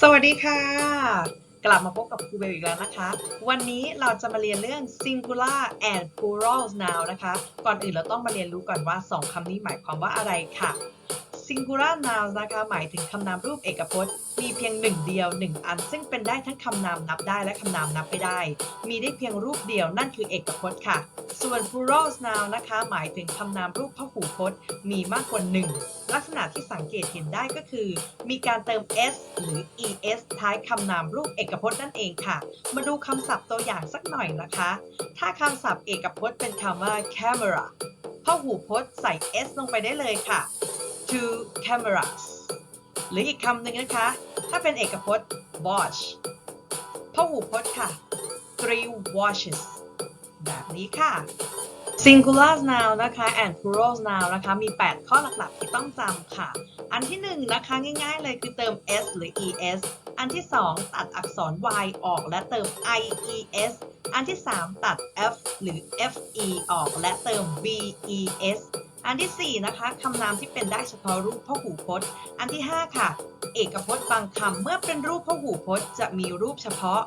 สวัสดีค่ะ กลับมาพบกับครูเบลอีกแล้วนะคะ วันนี้เราจะมาเรียนเรื่อง singular and plural noun นะคะ ก่อนอื่นเราต้องมาเรียนรู้ก่อนว่า 2คำนี้หมายความว่าอะไรค่ะ singular noun นะคะหมายถึงคำนามรูปเอกพจน์ มีเพียงหนึ่งเดียวหนึ่งอัน ซึ่งเป็นได้ทั้งคำนามนับได้และคำนามนับไม่ได้ มีได้เพียงรูปเดียวนั่นคือเอกพจน์ค่ะ ส่วน plural noun นะคะหมายถึงคำนามรูปพหูพจน์ มีมากกว่าหนึ่งลักษณะที่สังเกตเห็นได้ก็คือ มีการเติม s หรือ es ท้ายคำนามรูปเอกพจน์นั่นเองค่ะ มาดูคำศัพท์ตัวอย่างสักหน่อยนะคะ ถ้าคำศัพท์เอกพจน์เป็นคำว่า camera พหูพจน์ใส่ s ลงไปได้เลยค่ะ two cameras หรืออีกคำหนึ่งนะคะ ถ้าเป็นเอกพจน์ watch พหูพจน์ค่ะ three watches แบบนี้ค่ะ singular noun นะคะ and plural noun นะคะ มี 8 ข้อหลักๆ ที่ต้องจำค่ะ อันที่ 1 นะคะ ง่ายๆ เลยคือเติม s หรือ es อันที่ 2 ตัดอักษร y ออกและเติม ies อันที่ 3 ตัด f หรือ fe ออกและเติม ves อันที่ 4 นะคะคำนามที่เป็นได้เฉพาะรูปพหูพจน์ อันที่ 5 ค่ะ เอกพจน์บางคำเมื่อเป็นรูปพหูพจน์จะมีรูปเฉพาะ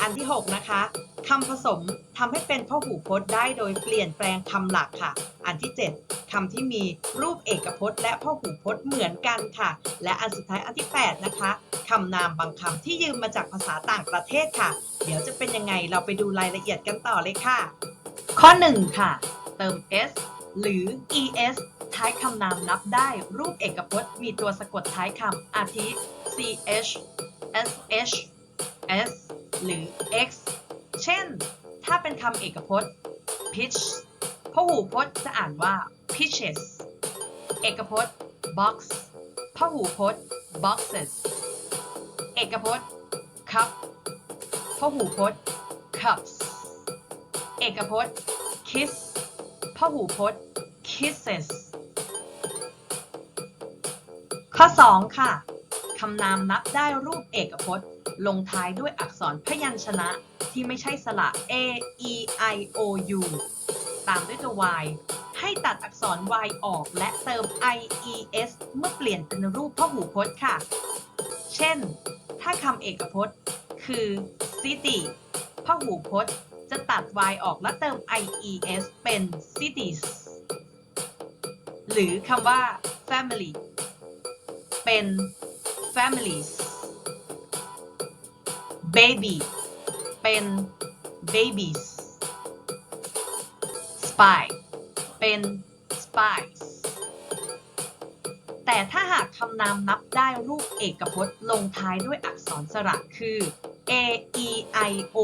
อันที่ 6 นะคะคำผสมทำให้เป็นพหูพจน์ได้โดยเปลี่ยนแปลงคำหลักค่ะ อันที่ 7คำที่มีรูปเอกพจน์ และพหูพจน์เหมือนกันค่ะ และอันสุดท้ายอันที่ 8 นะคะคำนามบางคำที่ยืมมาจากภาษาต่างประเทศค่ะ เดี๋ยวจะเป็นยังไงเราไปดูรายละเอียดกันต่อเลยค่ะ ข้อ 1 ค่ะ เติม s หรือ es ท้ายคำนามนับได้รูปเอกพจน์มีตัวสะกดท้ายคำอาทิ ch sh s หรือ x เช่น ถ้าเป็นคำเอกพจน์ pitch พหูพจน์จะอ่านว่า pitches เอกพจน์ box พหูพจน์ boxes เอกพจน์ cup พหูพจน์ cups เอกพจน์ kiss พหูพจน์ kisses ข้อ 2 ค่ะ คำนามนับได้รูปเอกพจน์ ลงท้ายด้วยอักษรพยัญชนะที่ไม่ใช่สระ a e i o u ตามด้วยตัว y ให้ตัดอักษร y ออกและเติม i e s เมื่อเปลี่ยนเป็นรูปพหูพจน์ค่ะ เช่น ถ้าคำเอกพจน์ คือ city พหูพจน์ จะตัด y ออกและเติม i e s เป็น cities หรือคำว่า family เป็น families baby เป็น babies spy เป็น spies แต่ถ้าหากคำนามนับได้รูปเอกพจน์ลงท้ายด้วยอักษรสระคือ a e i o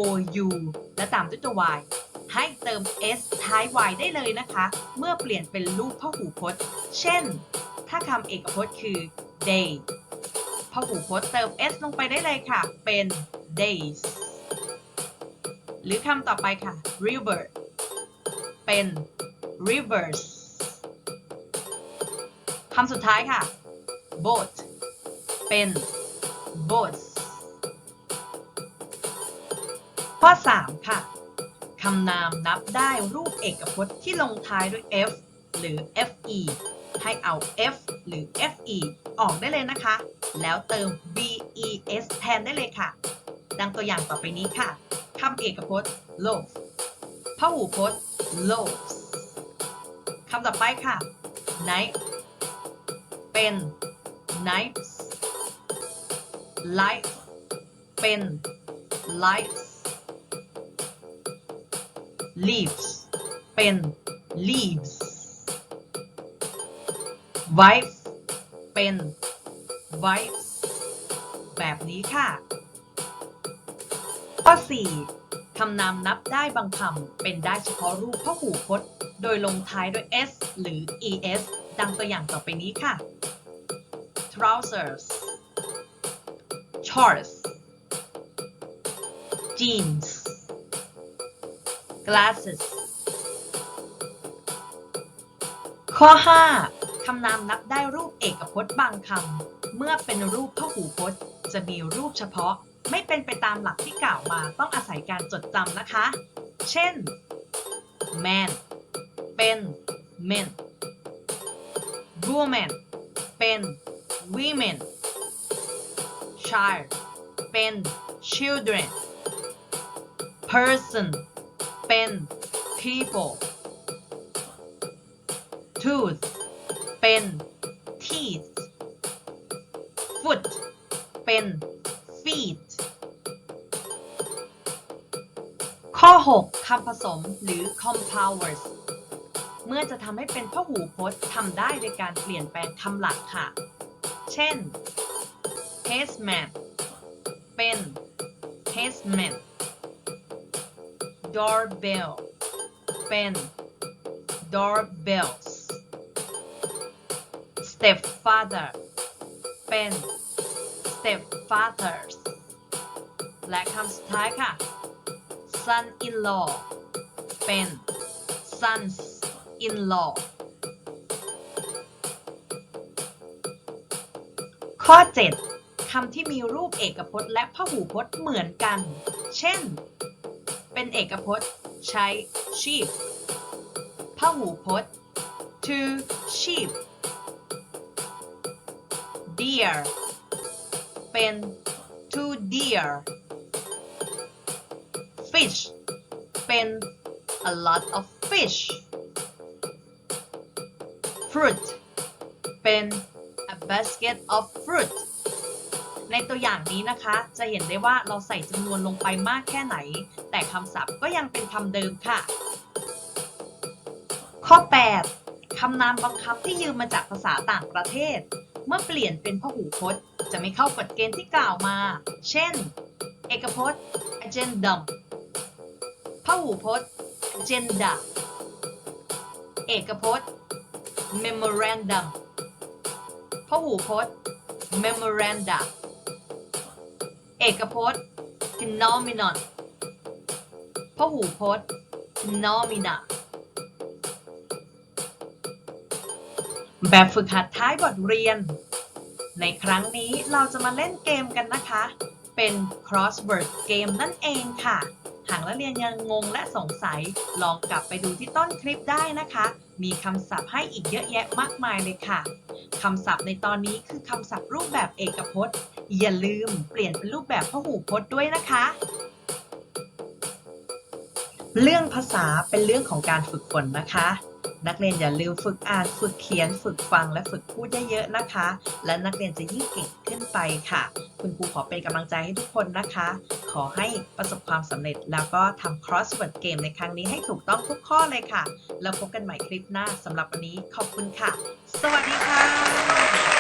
u และตามด้วยตัว y ให้เติม s ท้าย y ได้เลยนะคะ เมื่อเปลี่ยนเป็นรูปพหูพจน์ เช่น ถ้าคำเอกพจน์คือ day พหูพจน์เติม s ลงไปได้เลยค่ะ เป็น days หรือคำต่อไปค่ะ river เป็น rivers คำสุดท้ายค่ะ boat เป็น boats ข้อ 3 ค่ะ คำนามนับได้รูปเอกพจน์ที่ลงท้ายด้วย f หรือ fe ให้เอา f หรือ fe ออกได้เลยนะคะ แล้วเติม ves แทนได้เลยค่ะ ดังตัวอย่างต่อไปนี้ค่ะคำเอกพจน์ loaf พหูพจน์ loaves คำต่อไปค่ะ knife เป็น knives life เป็น lives leaves เป็น leaves wife เป็น wives แบบนี้ค่ะ ข้อ 4 คำนามนับได้บางคำเป็นได้เฉพาะรูปพหูพจน์ โดยลงท้ายด้วย s หรือ es ดังตัวอย่างต่อไปนี้ค่ะ trousers shorts jeans glasses ข้อ 5 คำนามนับได้รูปเอกพจน์บางคำ เมื่อเป็นรูปพหูพจน์ จะมีรูปเฉพาะ ไม่เป็นไปตามหลักที่กล่าวมาต้องอาศัยการจดจำนะคะ เช่น man เป็น men woman เป็น women child เป็น children person เป็น people tooth เป็น teeth foot เป็น feet ข้อ 6คำผสมหรือ compounds เมื่อจะทำให้เป็นพหูพจน์ทำได้โดยการเปลี่ยนแปลงคำหลักค่ะ เช่น hazmat เป็น hazmat doorbell เป็น doorbells stepfather เป็น stepfathers และคำสุดท้ายค่ะ son in law เป็น sons in law ข้อ 7คำที่มีรูปเอกพจน์และพหูพจน์เหมือนกัน เช่น เป็นเอกพจน์ใช้ sheep พหูพจน์ two sheep deer เป็น two deer fish เป็น a lot of fish fruit เป็น a basket of fruit ในตัวอย่างนี้นะคะ จะเห็นได้ว่าเราใส่จำนวนลงไปมากแค่ไหน แต่คำศัพท์ก็ยังเป็นคำเดิมค่ะ ข้อ 8 คำนามบางคำที่ยืมมาจากภาษาต่างประเทศ เมื่อเปลี่ยนเป็นพหูพจน์ จะไม่เข้ากฎเกณฑ์ที่กล่าวมา เช่น เอกพจน์ agendum พหูพจน์ agenda เอกพจน์ memorandum พหูพจน์ memoranda เอกพจน์ phenomenon พหูพจน์ phenomena แบบฝึกหัดท้ายบทเรียน ในครั้งนี้เราจะมาเล่นเกมกันนะคะ เป็น crossword เกมนั่นเองค่ะ หากนักเรียนยังงงและสงสัย ลองกลับไปดูที่ต้นคลิปได้นะคะ มีคำศัพท์ให้อีกเยอะแยะมากมายเลยค่ะคำศัพท์ในตอนนี้คือคำศัพท์รูปแบบเอกพจน์ อย่าลืมเปลี่ยนเป็นรูปแบบพหูพจน์ด้วยนะคะ เรื่องภาษาเป็นเรื่องของการฝึกฝนนะคะ นักเรียนอย่าลืมฝึกอ่าน ฝึกเขียน ฝึกฟัง และฝึกพูดเยอะๆนะคะ และนักเรียนจะยิ่งเก่งขึ้นไปค่ะ คุณครูขอเป็นกำลังใจให้ทุกคนนะคะ ขอให้ประสบความสำเร็จแล้วก็ทำ crossword เกมในครั้งนี้ให้ถูกต้องทุกข้อเลยค่ะ แล้วพบกันใหม่คลิปหน้าสำหรับวันนี้ขอบคุณค่ะ สวัสดีค่ะ